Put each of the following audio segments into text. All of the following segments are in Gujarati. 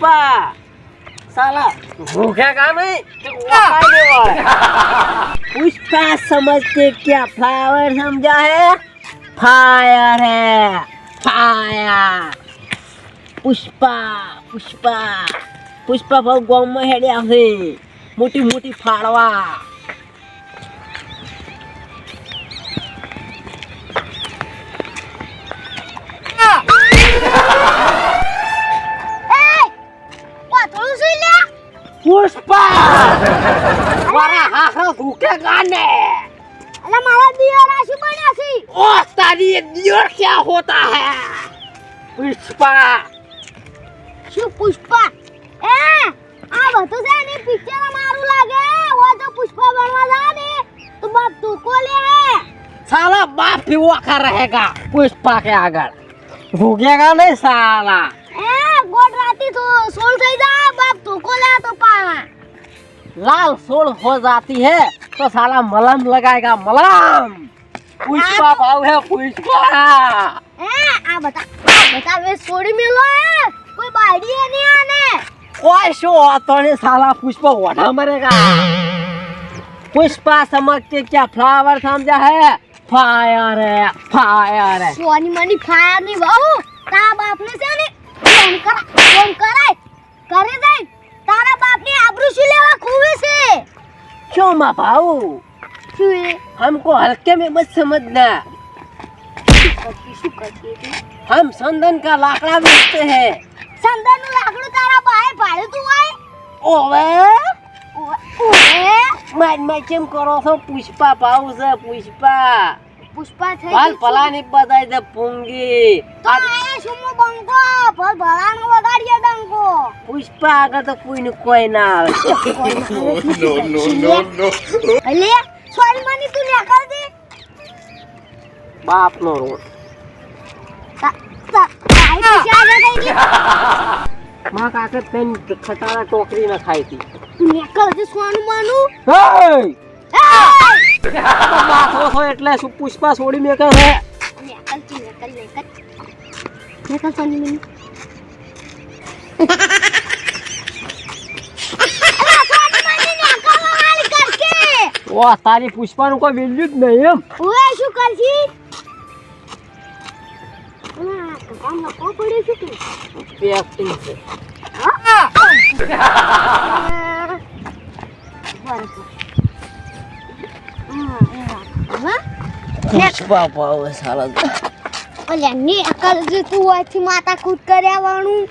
पुष्पा साला भूखेगा नहीं तो खाने वाला पुष्पा समझ के क्या फ्लावर समझा है फायर है फायर પુષ્પા પુષ્પા પુષ્પા ભાવ ગામમાં હેડ્યા છે મોટી મોટી ફાળવા પુષ્પા! મારા હાહરા ધૂકે ગાને! અલે મારા દિયોર આશુ બન્યા છે? ઓ તારી દિયોર ક્યાં હોતા હે? પુષ્પા! શું પુષ્પા? એ આ બધું છે ને પિક્ચર મારું લાગે. ઓ તો પુષ્પા બનવા જા ને. તો બાપ ધૂકો લે. સાલા બાપ પીવો ખા રહેગા પુષ્પા કે આગળ. ભૂગેગા નહીં સાલા. तो सोल गई जा बाप तो कोला तो पा। लाल सोल हो जाती है तो साला मलम लगाएगा मलम। पुष्पा हाँ। भाव है पुष्पा। ए आ बता बता वे सोड़ी मिलो है कोई बाड़ी है नहीं आने। कोई शो तो ने साला पुष्पा वड़ा मरेगा। पुष्पा समझते क्या फ्लावर समझा है? फायर है फायर है। सोनी मनी फायर नहीं बहु। ता बाप ने से नहीं ફોન કરા ફોન કરાય કરે જાય તારા બાપની આબરૂ શું લેવા ખુવે છે क्यों माँ भाऊ શું એ हमको हल्के में मत समझना કરતી શું કરતી હતી हम संदन का लाकड़ा बेचते हैं સંદનનું લાકડું તારા બાએ પાડ્યું તું હોય ओवे ઓએ मैं मैं કેમ કરો છો પુષ્પા ભાવ છે પુષ્પા પુષ્પા થઈ હાલ પલાની બધાઈ દે પૂંગી. તો આયા સુમો બંકો ભલ ભલાનો વગાડીએ ડંકો. પુષ્પા આગળ તો કોઈનું કોઈ ના આવે. નો નો નો નો અલે સોરી માની તું ને દે. બાપ નો રોડ. તા તા આઈ પૈસા આગળ થઈ ગઈ? માં કાકે પેન ખટારા ટોકરી ના ખાઈ હતી. તું ને કર દે સોનું માનું. હે! માથો છો એટલે શું પુષ્પા છોડી મેં છે? વાહ તારી પુષ્પાનું કોઈ વેલ્યુ જ નહીં એમ. ઓએ શું કરશી? કામ લખો પડ્યું છે કે? એક્ટિંગ છે. પુષ્પા ભાવ સાલા ઓલ્યા ને અકલ જે તું હોયથી માતા કૂદ કર્યા વાળું,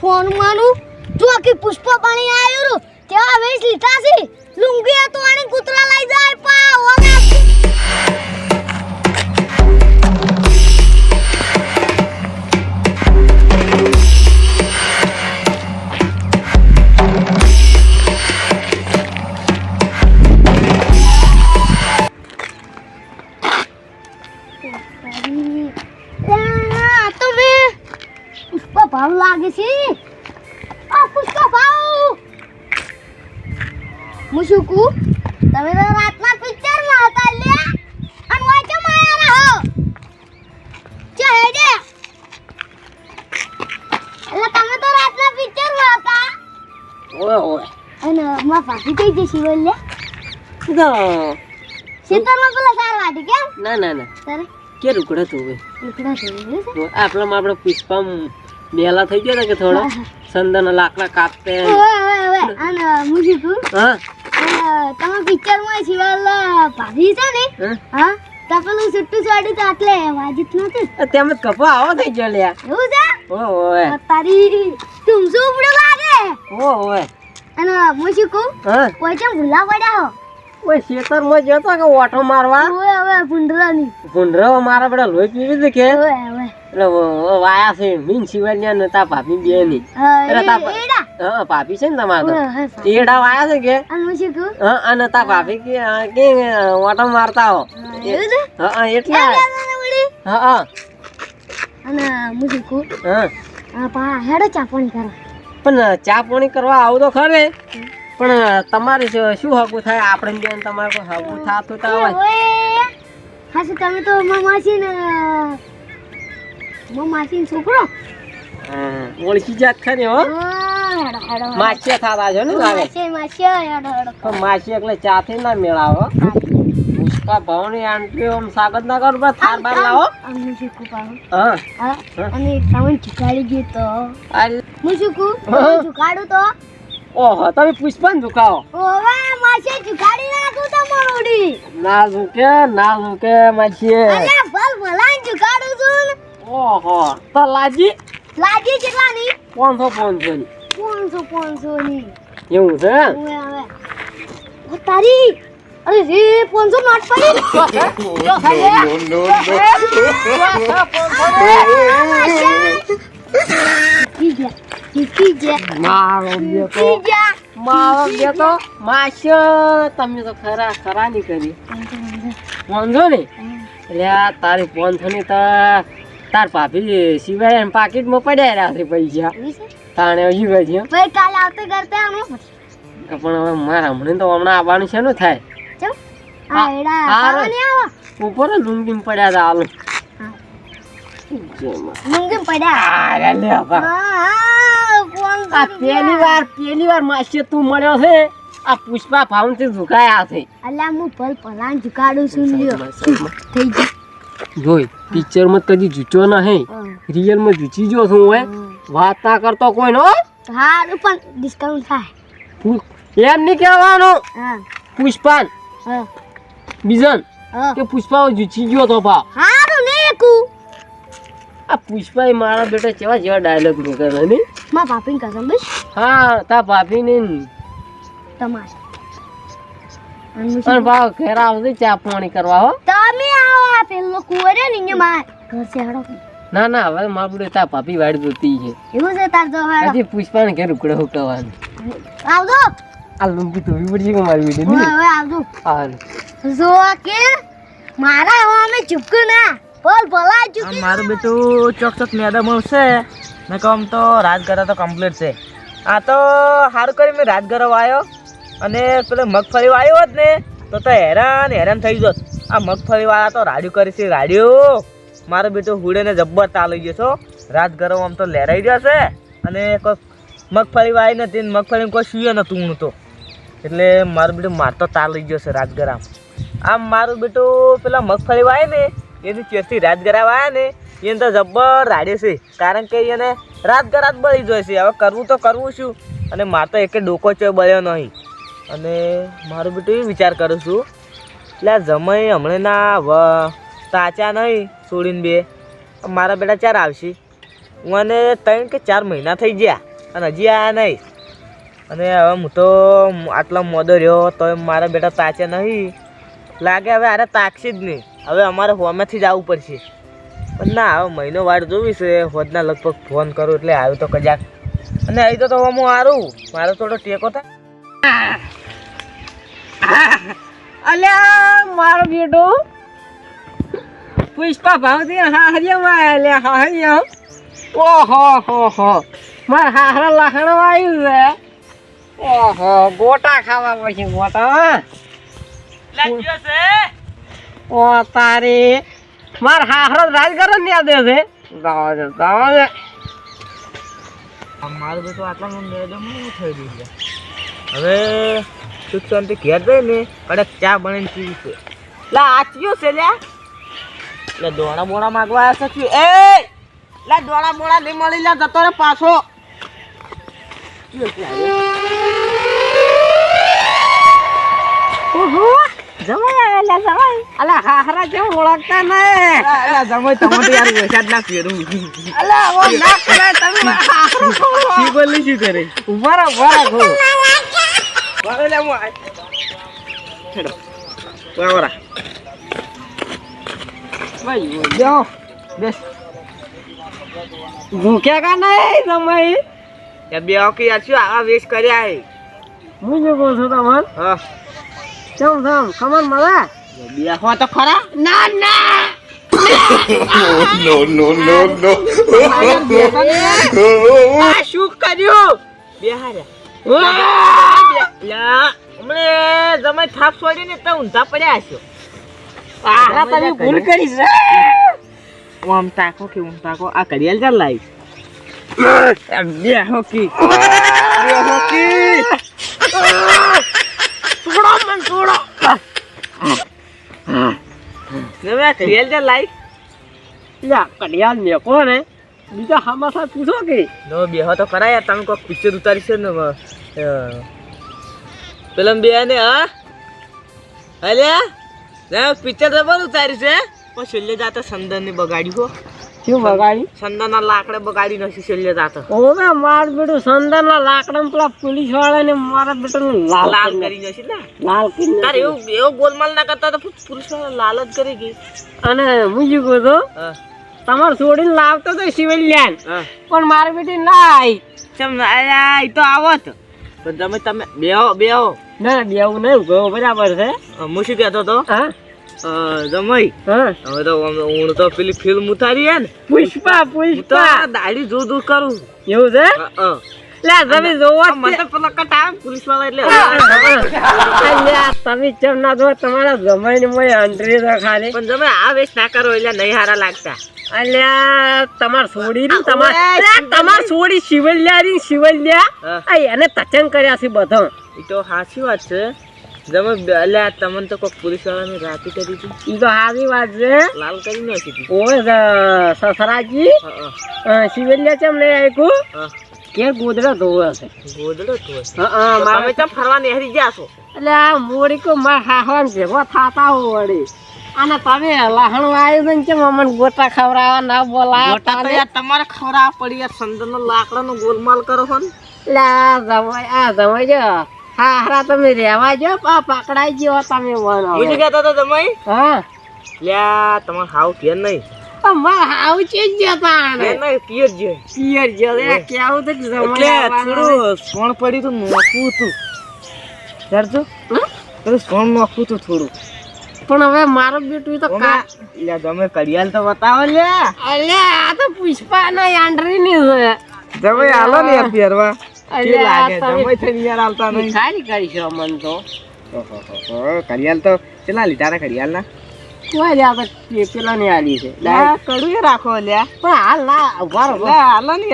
ફોન માનું તું આખી પુષ્પા પાણી આવ્યું તેવા વેચ લીધા છે? લુંગી તો આને કૂતરા લઈ જાય. છે? આ પુષ્પ ભાવ! હું શું કહું? તમે તો રાતના પિક્ચરમાં હતા લે અને વાંચો માયા રહો. ચે હેડે. એટલે તમે તો રાતના પિક્ચરમાં હતા. ઓય ઓય. અને માં ભાગી થઈ જશે બોલે ના શીતળમાં પેલા સાર વાટી કેમ ના ના ના. તારે? કે રૂકડે તું થઈ છે? આપણામાં આપણે પુષ્પા મેલા થઈ ગયા કે થોડો? સંદન લાકડા કાપતે. તમે પિક્ચરમાં શિવાલ ભાભી છે ને? હા? હા? તો પેલું સુટ્ટું ચોડ્યું તો આટલે વાજીત નહોતું. તેમ જ આવો થઈ ગયો લ્યા એવું છે? ઓ ઓય. તારી તું શું ઉપડે લાગે ઓય. અને હું શું કહું? કોઈ ચમ ભૂલા પડ્યા હો? ઓય ખેતરમાં જતો કે ઓટો મારવા? ભૂંડરાની ભૂંડરો મારા બેટા લોહી પીવી કે? એટલે વાયા છે મીન સિવાય ને તા ભાભી બે ની એટલે તા હા ભાભી છે ને તમારે તો એડા વાયા છે કે? અને શું કહું? હા અને તા ભાભી કે કે ઓટો મારતા હો. હા એટલે. અને હું શું કહું? હા. પા હેડો ચાપણી કરો પણ ચા પાણી કરવા આવું તો ખરે. પણ તમારે શું હકું થાય? આપણે બેન તમારે કોઈ હકું થતું તો હોય. હા શું તમે તો માસી ને માસી છોકરો? ઓળખી જાત ખરી હો. માછીએ થાતા છો ને લાગે માછી એટલે ચાથી ના મેળાવો પુષ્પા ભવની આંટી ઓમ સાગત ના કરો બસ થાર બાર લાવો અમને શું કહું હા. અને તમને ચુકાડી ગયું તો. હું. તમને ચુકાડું તો. ઓહો તમે પુષ્પાને ઝુકાવો ઓવે માસે ચુકાડી નાખું તમારું ઉડી. ના ઝુકે ના ઝુકે માછીએ અલ્યા ભલ ભલાને ચુકાડું છું ને. ઓહો તો લાજી? લાજી કેટલાની? પાંચસો પાંચસો ની પાંચસો પાંચસો ની એવું છે હવે. હવે તારી. અરે રે પાંચસો નોટ પડી શીખી મારો બેટો મારો બેટો માસ્યો તમે તો ખરા ખરા ની કરી વાંધો ને એટલે આ તારી પોંથની તો તાર ભાભી સિવાય એમ પાકીટમાં પડ્યા છે પૈસા તાણે હજી પછી કાલે આવતે કરતા પણ હવે મારા હમણાં તો હમણાં આવવાનું છે ને થાય ઉપર લુંગીમ પડ્યા હતા આલુ હા. પડ્યા આ લે આ પહેલી વાર પહેલી વાર માસી તું મળ્યો છે. આ પુષ્પા ફાઉનથી ઝુકાયા છે. અલ્યા હું ભલ ભલાને ચુકાડું છું લ્યો. થઈ ગયું જોઈ પિક્ચરમાં કદી જૂચો નહીં હા. રિયલમાં જૂચી જો છું હોય વાત ના કરતો કોઈ નો હારું પણ ડિસ્કાઉન્ટ થાય. પુ- એમ નહીં કહેવાનું. હા. પુષ્પાન. હા. બીજન હા. કે પુષ્પા જૂચી ગયો તો ભાવ હારું ને કુ આ પુષ્પા એ મારા બેટા જેવા જેવા ડાયલોગ નીકળે ને માં પાપીને કસમ બસ. હા તા ભાભી ને. તમારે. અને ભાવ ઘેર આવશે ચા પાણી કરવા હો. તમે આવો આ પેલો કુંવર ને માર ઘર છે હેડો ના ના હવે મારું બેટા તા ભાભી વાડી જોતી છે. એવું છે તાર જો હેડો હજી પુષ્પા ને ઘેર ઉકળે હુકવાનું આવજો. આ લુંગી તો પડી છે મારી હવે ને હવે આવજો. હા જો કે મારા હવે અમે ચૂક્યું ના. બોલ આમ ચૂકી મારું બેટું ચોક મેદા મળશે મેં કહું તો રાજગરા તો કમ્પ્લીટ છે. આ તો સારું કરી મેં રાજગરો વાયો અને પેલો મગફળી આવ્યો જ ને, તો તો હેરાન હેરાન થઈ જોત આ મગફળીવાળા તો રાડ્યું કરી છે, રાડ્યું. મારો બેટો હુડેને જબ્બર તાલી ગયો છો રાજગરો આમ તો લહેરાઈ જશે અને કોઈ મગફળી વાળી નથી મગફળી કોઈ સુએ નતું તો. એટલે મારું બેટું માર તો તાલી ગયો છે રાજગરામ આમ મારું બેટું પેલા મગફળી વાય ને એની ચેરથી રાજગરા આવ્યા ને, એને તો જબ્બર રાડે છે. કારણ કે એને રાતગરાત બળી જાય છે. હવે કરવું તો કરવું શું અને માર તો એકે ડોકો ચો બળ્યો નહીં. અને મારું બેટું એ વિચાર કરું છું. એટલે આ જમાઈ હમણાં ના તાચા નહીં, છોડીને બે. મારા બેટા ચાર આવશે. હું અને ત્રણ કે ચાર મહિના થઈ ગયા. અને હજી આવ્યા નહીં. અને હવે હું તો આટલો મોદો રહ્યો તો મારા બેટા તાચા નહીં. લાગે હવે અરે તાકશે જ નહીં. હવે અમારે હોમેથી જ આવવું પડશે. પણ ના, હવે મહિનો વાર જોવી છે. હોદના લગભગ ફોન કરું એટલે આવ્યો તો કજાક. અને અહીં તો હું હારું. મારો થોડો ટેકો થાય અલ્યા મારો બેટો. પુષ્પા ભાવતી હાહરિયામાં અલ્યા હાહરિયા. ઓહો, હો હો. હાહરા લખણો આવ્યું છે. ઓહો, ગોટા ખાવા પછી ગોટા ઓ તારી. માર હાહરો રાજગરો ને યાદ છે દાવા દે દાવા દે મારું બેટું આટલામાં મેડમ થઈ ગયું છે. હવે સુખ શાંતિ ઘેર જઈ ને કડક ચા બનાવીને પીવી છે. લા આચ્યો છે લ્યા. લે દોણા બોણા માગવા આવ્યા છે એ! લા દોણા બોણા નહીં મળી લે જતો રે પાછો ઓહો અલા હાહરા જેમ ઓળખતા ને જમાઈ તમે તો યાર વરસાદ ના ફેરવું અલા ઓ ના કરે તમે હાહરો બોલી શું કરે? ઊભા રહો ઊભા રહો વારે લે હું આય વાવરા ભાઈ જો બેસ. ભૂખ્યા કા નહીં જમાઈ યાર બે ઓકે યાર શું આવા વેસ્ટ કર્યા હે? હું જો કહું છું તમને હા. ચમ ચમ ખબર મળે? બે હો તો ખરા? ના ના. નો નો નો નો આ શું કર્યું? બે હાર્યા યા હમણે જમાઈ થાપ છોડી ને તો ઊંધા પડ્યા છો આ તમે ભૂલ કરી. છે આમ તાકો કે ઊંધ તાકો આ કડિયાલ ચાલ લાવી? બે હોકી છોડો આ જે લાઈ લ્યા કડિયાલ મેકો ને. બીજા હમાસા પૂછો કે. નો બેહો તો કરાય તમે કોઈક પિક્ચર ઉતારી છે ને પેલમ પેલા બે ને હા? અલ્યા ના પિક્ચર બોલ ઉતારી છે. પણ છેલ્લે જાતા સંદર ને બગાડ્યું હો. શું બગાડી? સંદનના લાકડે બગાડી નથી છેલ્લે જાતા ઓવે માર બેટું સંદર ના લાકડા પેલા પોલીસવાળા ને મારા બેટા લાલ કરી કરી ને? લાલ કરી તારે એવું એવો ગોલમાલ ના કરતા તો લાલ જ કરી ગઈ. અને હું શું કહું તો તમારે છોડીને લાવતો તો સિવિલિયન પણ મારી બેટી ના આવી ચમ તો આવત પણ તમે તમે બેહો બેહો. ના બેવું નહીં બરાબર છે. હું શું કહેતો તો હા. જમાઈ હવે તો હું તો પેલી ફિલ્મ ઉતારી હે ને. પુષ્પા પુષ્પા. આ દાઢી જોર જોર કરું. એવું છે? અ, અ. લે તમે જોવો મને છે. તો પેલા કટ આવે પોલીસવાળા એટલે તમે કેમ ના જો તમારા મોય અંતરી તો ખાલી પણ તમે આ વેશ ના કરો એટલે નહીં હારા લાગતા. અલ્યા તમાર છોડી ને તમાર તમાર છોડી શિવલ્યા ની શિવલ્યા. એને તચન કર્યા છે બધા. એ તો સાચી વાત છે. બે- અલ્યા તમને તો કોઈ પોલીસ વાળાની રાતી કરી હતી. ઈ તો સારી વાત છે. લાલ કરી નાખી હતી. ઓય સસરાજી. શિવલ્યા ચમ લઈ આવ્યું કે ગોદડા ધોવે છે. ગોદડો તો હશે. હા, મારે ચમ ફરવા નેહરી ગયા છો? એટલે આ મોડી કો માર હાહવાન ભેગો થાતા હોડી અને તમે લહણ વાયુ ને ચમ અમને ગોટા ખવડાવા ના બોલા ગોટા તો યાર તમારે ખવડાવવા પડી યાર લાકડા લાકડાનો ગોલમાલ કરો છો ને. એટલે આ જમાઈ આ જમાઈ જો. હા હારા તમે રહેવા જો પા પકડાઈ ગયો તમે હું શું કહેતો તો તમે? હા. લ્યા તમારે હાવ કે નહીં અમાર હાવ છે જ જતા ઘેર નહીં પિયર જે પિયર જો એ કેવું તો થોડું સોણ પડ્યું હતું પેલું સોણ હતું થોડું. પણ હવે મારો બેટું તો કા તમે કડિયાલ તો બતાવો લે અલે આ તો પુષ્પા ના યાંડરી ની છે. તમે હાલો ને યાર તો. કેટલા લીધા ના કોઈ પેલા ની આલી છે. કડું રાખો લ્યા પણ હાલ ના ઊભા રહો. ને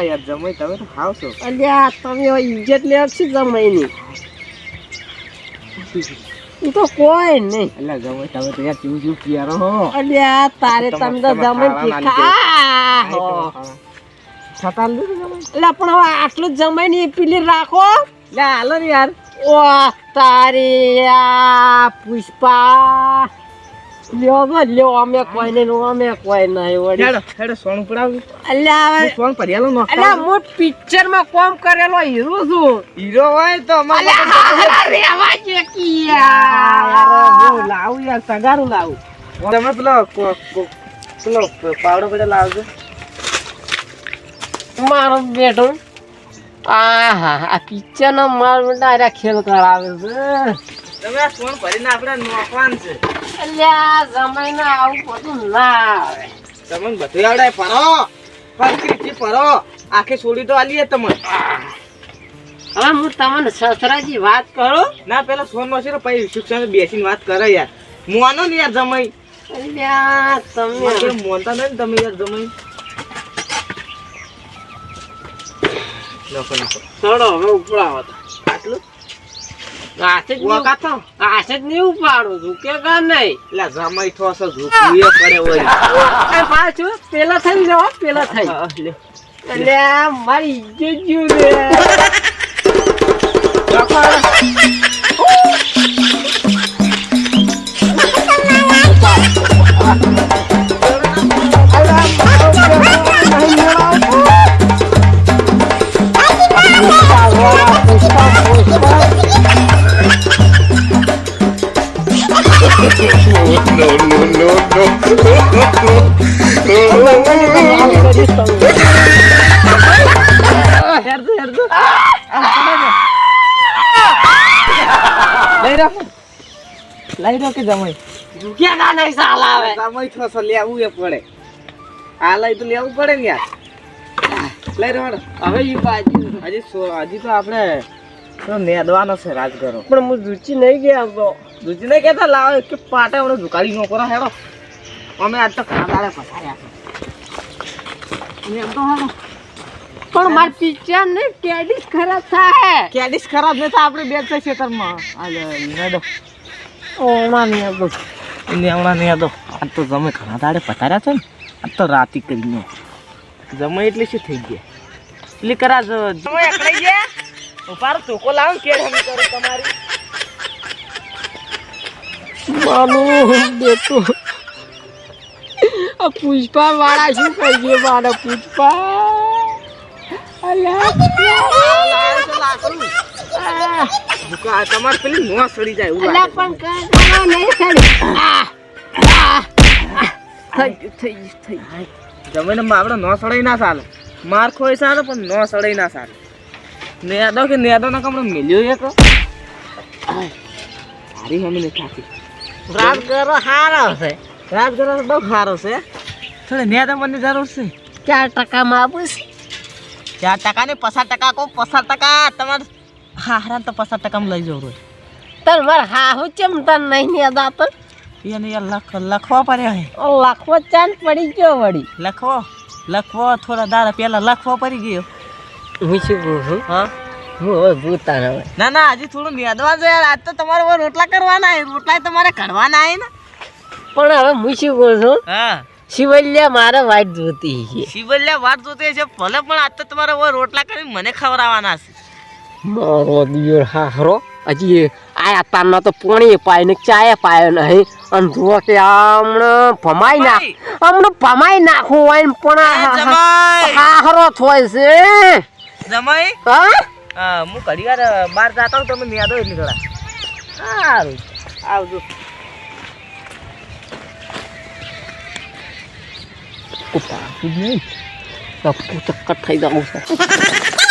યાર જમાઈ તમે તો ખાવ છો. અલ્યા તમે ઇજ્જત લે છે જમાઈ ની ઈ તો કોઈ નહીં. એટલે જમાઈ તમે તો યાર પહેરો હો. અલ્યા તારે તમે તો જમાઈ છતાં એટલે પણ હવે આટલું જ જમાઈ ની પેલી રાખો. લે હાલો ને યાર. ઓ તારી આ પુષ્પા. લ્યો બો લ્યો અમે કોઈ નહીં ને અમે કોઈ નહીં વળી. હેડો હેડો સોનું પડાવું. અલ્યા હવે સોન પડિયાલો નો અલ્યા હું પિક્ચરમાં કોમ કરેલો હીરો છું. હીરો હોય તો અમારે રેવા જે હું લાવું યાર સગારું લાવું. તમે પેલો કો- કો- પેલો પાવડો પેલો લાવજો. મારો બેટો આહા આ પિક્ચર નો મારો બેટા આર્યા ખેલ કરાવે છે તમે આ સોન ભરીને આપણે નોખવાનું છે અલ્યા જમાઈને આવું બધું ના આવે તમને બધું આવડે ફરો ફરકી ફરો આખી છોડી તો આલીએ તમને હવે હું તમને સસરાજી વાત કરું ના પેલા સોન ને પછી શિક્ષણ બેસીને વાત કરે યાર મોનો ને યાર જમાઈ અલ્યા તમે મોનતા નહીં તમે યાર જમાઈ નોખો નોખો થોડો હવે ઉપડાવો આટલું? હાથે જ નહીં વખત તો જ નહીં ઉપાડું છું કે નહીં? એટલે જમાઈ એ પડે હોય એ પાછું પેલા થઈ જાઓ પેલા થઈ હા, લે. અલ્યા મારી ઇજ્જત જ્યું રે. no, no, no, no. લઈ રાખો કે જમાઈ ઝૂક્યા ના નહીં સાલ આવે જમાઈ થોસો લેવું એ પડે આ લઈ તો લેવું પડે ને યાર લઈ રહ્યો હવે ઈ બાજી હજી હજી તો આપણે નેદવાનો છે રાજગરો પણ હું ઝૂચી નહીં ગયા તો દૂધી કેતા કહેતા લાવો કે પાટે મને ઝુકાડી નો કરો હેડો. અમે આજ તો એમ તો હાલો પણ માર પિક્ચર ને કેડીસ ખરાબ થાય કેડીસ ખરાબ ને તો આપણે બે છે ખેતરમાં. આ નડો ઓણા ને આ બધું. નેવડા નેદો આ તો તમે ઘણા દાડે પતાર્યા છે ને. આ તો રાતી કરીને. જમે એટલે શું થઈ ગયા? એટલે કરા જમે અકડાઈ ગયા. ઉપાર ટોકો લાવો ને કેડ હમી કરું તમારી. માનું બેટું. આ પુષ્પા વાળા શું કહીએ મારા પુષ્પા? તમારે પેલી નો સડી જાય એવું પણ કાંઈ નહીં સડી આ. આ. થઈ ગયું થઈ ગયું થઈ ગયું. જમીને આપણે ન સડાઈ ના ચાલે. માર ખોઈ ચાલે પણ ન સડાઈ ના ચાલે. નેદો કે નેદો ના કમણે મિલ્યો એક? હારી હમી ને કરો હારો છે. તો બહુ સારો છે. થોડી નેદો મને જરૂર છે. ચાર ટકામાં આપું ચાર ટકા ને પચાસ ટકા કહું પચાસ ટકા. તમારે હારા તો પચાસ ટકામાં લઈ જવું રોય તને હા હું ચેમ તને નહીં ને દાતો? એને લખ લખવા પડ્યા હે લખવો ચાંદ પડી ગયો વળી. લખવો લખવો થોડા દાડા પહેલાં લખવો પડી ગયો. હું શું કહું છું? હા? હું હવે ભૂતા હવે. ના ના હજી થોડું નેદવા છે યાર આજ તો તમારે હવે રોટલા કરવાના હે રોટલા તમારે કરવાના હે ને? પણ હવે હું શું કહું છું? હા. શિવલ્યા મારે વાઈટ જોતી છે. શિવલ્યા વાટ જોતી છે ભલે પણ આજ તો તમારે હવે રોટલા કરીને મને ખવડાવવાના છે. મારો દિયર હારો હજી આયા તારના તો પોણી પાય ને ચાય પાયો નહીં. અને જુઓ કે હમણાં ભમાઈ નાખ હમણાં ભમાઈ નાખું હોય પણ આ હારો થોય છે. જમાઈ? હા? હા ઘડી વાર બહાર જતા હોઉં તમે યાદો એટલી થોડા સારું. આવજો. કુપા નહીં. ચક્કર થઈ જાઉં છે.